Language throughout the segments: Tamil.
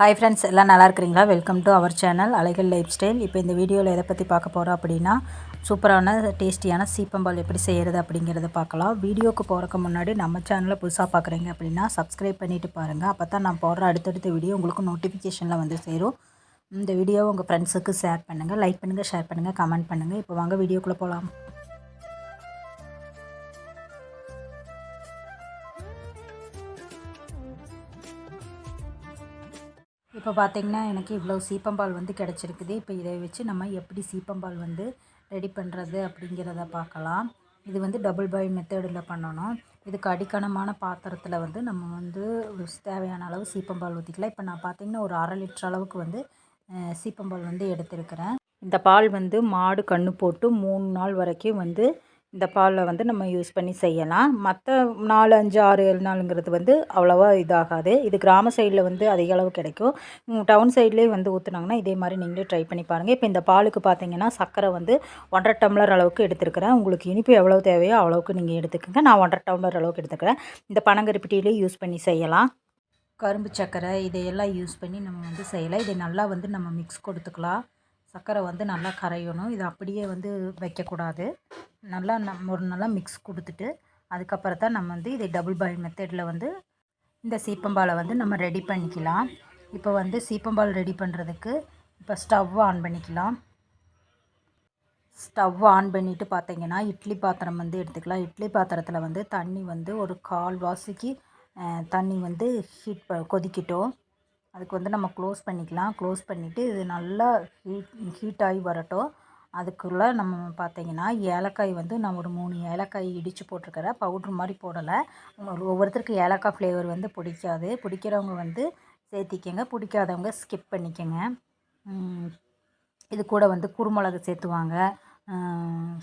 ஹாய் ஃப்ரெண்ட்ஸ் எல்லாம் நல்லா இருக்கிறீங்களா? வெல்கம் டு அவர் சேனல் அலைகள் லைஃப் ஸ்டைல் இப்போ இந்த வீடியோவில் எதை பற்றி பார்க்க போகிறோம் அப்படின்னா சூப்பரான டேஸ்டியான சீப்பம்பால் எப்படி செய்கிறது அப்படிங்கிறத பார்க்கலாம். வீடியோக்கு போகிறக்கு முன்னாடி நம்ம சேனலை புதுசாக பார்க்குறீங்க அப்படின்னா சப்ஸ்கிரைப் பண்ணிவிட்டு பாருங்கள் அப்போ தான் நான் போடுற அடுத்தடுத்த வீடியோ உங்களுக்கு நோட்டிஃபிகேஷனில் வந்து சேரும். இந்த வீடியோவை உங்கள் ஃப்ரெண்ட்ஸுக்கு ஷேர் பண்ணுங்கள் லைக் பண்ணுங்கள் ஷேர் பண்ணுங்கள் கமெண்ட் பண்ணுங்கள் இப்போ வாங்க வீடியோக்குள்ளே போகலாம் இப்போ பார்த்திங்கன்னா எனக்கு இவ்வளோ சீப்பம்பால் வந்து கிடச்சிருக்குது. இப்போ இதை வச்சு நம்ம எப்படி சீப்பம்பால் வந்து ரெடி பண்ணுறது அப்படிங்கிறத பார்க்கலாம். இது வந்து டபுள் பாய் மெத்தடில் பண்ணணும். இதுக்கு அடிக்கணமான பாத்திரத்தில் வந்து நம்ம வந்து தேவையான அளவு சீப்பம்பால் ஊற்றிக்கலாம். இப்போ நான் பார்த்திங்கன்னா ஒரு அரை லிட்டர் அளவுக்கு வந்து சீப்பம்பால் வந்து எடுத்திருக்கிறேன். இந்த பால் வந்து மாடு கன்று போட்டு மூணு நாள் வரைக்கும் வந்து இந்த பாலை வந்து நம்ம யூஸ் பண்ணி செய்யலாம். மற்ற நாலு அஞ்சு ஆறு ஏழு நாளுங்கிறது வந்து அவ்வளோவா இதாகாது. இது கிராம சைடில் வந்து அதிக அளவு கிடைக்கும். டவுன் சைட்லேயே வந்து ஊற்றுனாங்கன்னா இதே மாதிரி நீங்களே ட்ரை பண்ணி பாருங்கள் இப்போ இந்த பாலுக்கு பார்த்தீங்கன்னா சர்க்கரை வந்து ஒன்றரை டம்ளர் அளவுக்கு எடுத்துருக்கிறேன். உங்களுக்கு இனிப்பு எவ்வளோ தேவையோ அவ்வளோவுக்கு நீங்கள் எடுத்துக்கோங்க. நான் ஒன்றரை டம்ளர் அளவுக்கு எடுத்துக்கிறேன். இந்த பனங்கருப்பட்டியிலே யூஸ் பண்ணி செய்யலாம். கரும்பு சர்க்கரை இதையெல்லாம் யூஸ் பண்ணி நம்ம வந்து செய்யலாம். இதை நல்லா வந்து நம்ம மிக்ஸ் கொடுத்துக்கலாம். சர்க்கரை வந்து நல்லா கரையணும். இது அப்படியே வந்து வைக்கக்கூடாது. நல்லா நம்ம ஒரு நல்லா மிக்ஸ் கொடுத்துட்டு அதுக்கப்புறம் தான் நம்ம வந்து இதை டபுள் பாயில் மெத்தடில் வந்து இந்த சீப்பம்பாலை வந்து நம்ம ரெடி பண்ணிக்கலாம். இப்போ வந்து சீப்பம்பால் ரெடி பண்ணுறதுக்கு இப்போ ஸ்டவ் ஆன் பண்ணிக்கலாம். ஸ்டவ் ஆன் பண்ணிவிட்டு பார்த்தீங்கன்னா இட்லி பாத்திரம் வந்து எடுத்துக்கலாம். இட்லி பாத்திரத்தில் வந்து தண்ணி வந்து ஒரு கால் வாசிக்கு தண்ணி வந்து ஹீட் ப கொதிக்கட்டும். அதுக்கு வந்து நம்ம க்ளோஸ் பண்ணிக்கலாம். க்ளோஸ் பண்ணிவிட்டு இது நல்லா ஹீட் ஹீட் ஆகி வரட்டும். அதுக்குள்ளே நம்ம பார்த்திங்கன்னா ஏலக்காய் வந்து நான் ஒரு மூணு ஏலக்காய் இடித்து போட்டிருக்கிறேன். பவுட்ரு மாதிரி போடலை. ஒவ்வொருத்தருக்கு ஏலக்காய் ஃப்ளேவர் வந்து பிடிக்காது. பிடிக்கிறவங்க வந்து சேர்த்திக்கங்க. பிடிக்காதவங்க ஸ்கிப் பண்ணிக்கோங்க. இது கூட வந்து குருமிளகு சேர்த்துவாங்க.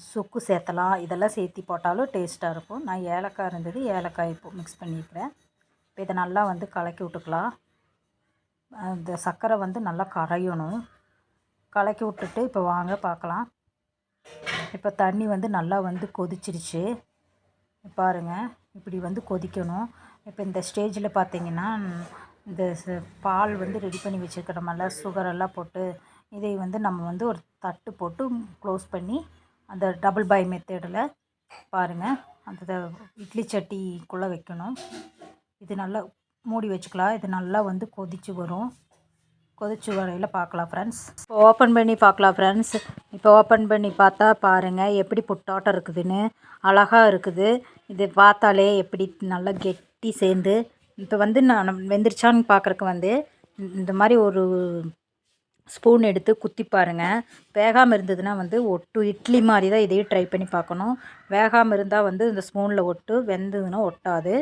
சுக்கு சேர்த்தலாம். இதெல்லாம் சேர்த்தி போட்டாலும் டேஸ்ட்டாக இருக்கும். நான் ஏலக்காய் இருந்தது ஏலக்காய் இப்போ மிக்ஸ் பண்ணியிருக்கிறேன் இப்போ இதை நல்லா வந்து கலக்கி விட்டுக்கலாம். இந்த சர்க்கரை வந்து நல்லா கரையணும். கலக்கி விட்டுட்டு இப்போ வாங்க பார்க்கலாம். இப்போ தண்ணி வந்து நல்லா வந்து கொதிச்சிருச்சு. பாருங்கள் இப்படி வந்து கொதிக்கணும். இப்போ இந்த ஸ்டேஜில் பார்த்தீங்கன்னா இந்த பால் வந்து ரெடி பண்ணி வச்சுருக்கிறோமல்ல சுகரெல்லாம் போட்டு இதை வந்து நம்ம வந்து ஒரு தட்டு போட்டு க்ளோஸ் பண்ணி அந்த டபுள் பாய் மெத்தடில் பாருங்கள் அந்த இட்லி சட்டிக்குள்ளே வைக்கணும். இது நல்லா மூடி வச்சுக்கலாம். இது நல்லா வந்து கொதித்து வரும். கொதிச்சு வரையில் பார்க்கலாம் ஃப்ரெண்ட்ஸ் இப்போ ஓப்பன் பண்ணி பார்க்கலாம் ஃப்ரெண்ட்ஸ் இப்போ ஓப்பன் பண்ணி பார்த்தா பாருங்கள் எப்படி புட்டாட்டம் இருக்குதுன்னு அழகாக இருக்குது. இது பார்த்தாலே எப்படி நல்லா கெட்டி சேர்ந்து இப்போ வந்து நான் வெந்திரிச்சான்னு பார்க்குறக்கு வந்து இந்த மாதிரி ஒரு ஸ்பூன் எடுத்து குத்தி பாருங்கள் வேகாமல் இருந்ததுன்னா வந்து ஒட்டு இட்லி மாதிரி தான் இதையும் ட்ரை பண்ணி பார்க்கணும். வேகாமல் இருந்தால் வந்து இந்த ஸ்பூனில் ஒட்டு வெந்ததுன்னா ஒட்டாது.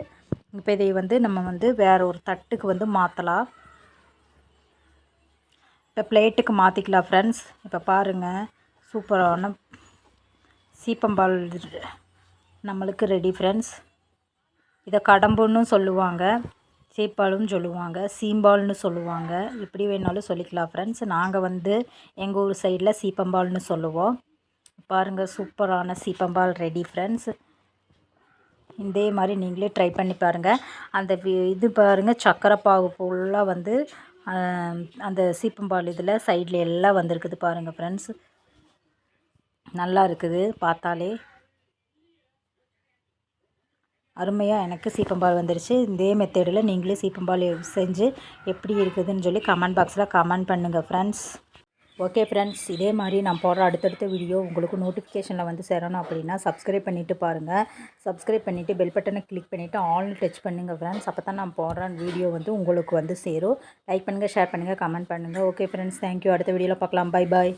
இப்போ இதை வந்து நம்ம வந்து வேறு ஒரு தட்டுக்கு வந்து மாற்றலாம் இப்போ பிளேட்டுக்கு மாற்றிக்கலாம் ஃப்ரெண்ட்ஸ் இப்போ பாருங்கள் சூப்பரான சீப்பம்பால் நம்மளுக்கு ரெடி ஃப்ரெண்ட்ஸ் இதை கடம்புன்னு சொல்லுவாங்க சீப்பாலும் சொல்லுவாங்க சீம்பால்னு சொல்லுவாங்க. எப்படி வேணாலும் சொல்லிக்கலாம் ஃப்ரெண்ட்ஸ் நாங்கள் வந்து எங்கள் ஊர் சைடில் சீப்பம்பால்னு சொல்லுவோம். பாருங்கள் சூப்பரான சீப்பம்பால் ரெடி ஃப்ரெண்ட்ஸ் இதே மாதிரி நீங்களே ட்ரை பண்ணி பாருங்கள் அந்த இது பாருங்கள் சக்கரை பாகு ஃபுல்லாக வந்து அந்த சீப்பம்பால் இதில் சைடில் எல்லாம் வந்திருக்குது பாருங்கள் ஃப்ரெண்ட்ஸ் நல்லா இருக்குது பார்த்தாலே. அருமையாக எனக்கு சீப்பம்பால் வந்துருச்சு. இதே மெத்தேடில் நீங்களே சீப்பம்பால் செஞ்சு எப்படி இருக்குதுன்னு சொல்லி கமெண்ட் பாக்ஸில் கமெண்ட் பண்ணுங்கள் ஃப்ரெண்ட்ஸ் ஓகே ஃப்ரெண்ட்ஸ் இதே மாதிரி நான் போடுற அடுத்தடுத்த வீடியோ உங்களுக்கு நோட்டிஃபிகேஷனில் வந்து சேரணும் அப்படின்னா சப்ஸ்கிரைப் பண்ணிவிட்டு பாருங்கள் சப்ஸ்கிரைப் பண்ணிவிட்டு பெல் பட்டனை கிளிக் பண்ணிவிட்டு ஆல்னு டச் பண்ணுங்கள் ஃப்ரெண்ட்ஸ் அப்போ தான் நான் போடுற வீடியோ வந்து உங்களுக்கு வந்து சேரும். லைக் பண்ணுங்கள் ஷேர் பண்ணுங்கள் கமெண்ட் பண்ணுங்கள் ஓகே ஃப்ரெண்ட்ஸ் தேங்க்யூ அடுத்த வீடியோவில் பார்க்கலாம். Bye bye